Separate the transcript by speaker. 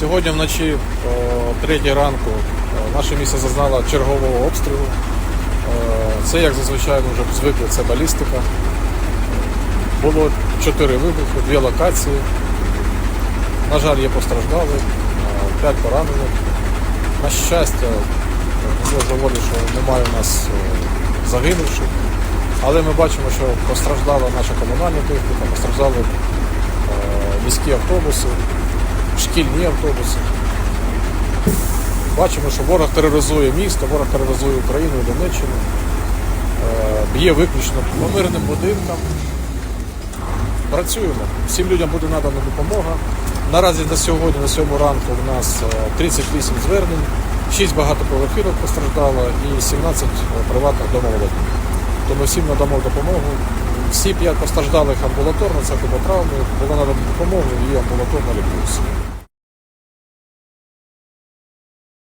Speaker 1: Сьогодні вночі о 3 ранку е, наше місто зазнало чергового обстрілу. Е, Це, як зазвичай, вже звикли, це балістика. Було 4 вибухи, дві локації. На жаль, є постраждали, 5 поранених. На щастя, ми доволі, що немає у нас е, загинувших. Але ми бачимо, що постраждала наша комунальна техніка, постраждали е, міські автобуси, шкільні автобуси. Бачимо, що ворог тероризує місто, ворог тероризує Україну Донеччину, е, б'є виключно по мирним будинкам. Працюємо. Всім людям буде надана допомога. Наразі на сьогодні, на 7 ранку, у нас е, 38 звернень, 6 багатоповерхівок постраждало і 17 приватних домоволодінь. Тому всім надамо допомогу. Всі п'ять постраждалих амбулаторно, це травми, була надана допомогу і амбулаторно лікуються.